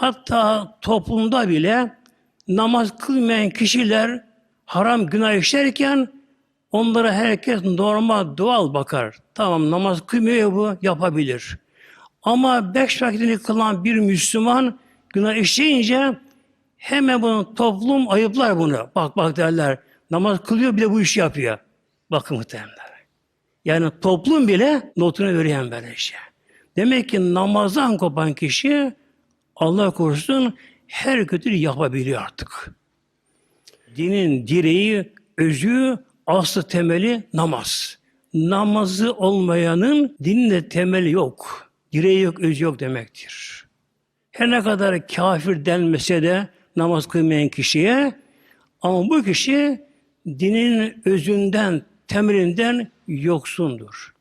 Hatta toplumda bile namaz kılmayan kişiler haram günah işlerken onlara herkes normal doğal bakar. Tamam namaz kılmıyor bu yapabilir. Ama beş vakitini kılan bir Müslüman günah işleyince hemen bunu toplum ayıplar bunu. Bak bak derler. Namaz kılıyor bile bu işi yapıyor. Bakın muhtemelen. Yani toplum bile notunu veriyor böyle şey. Demek ki namazdan kopan kişi Allah korusun her kötülüğü yapabiliyor artık. Dinin direği, özü, aslı temeli namaz. Namazı olmayanın dininde temeli yok. Direği yok, özü yok demektir. Her ne kadar kafir denmese de namaz kılmayan kişiye ama bu kişi dinin özünden, temelinden yoksundur.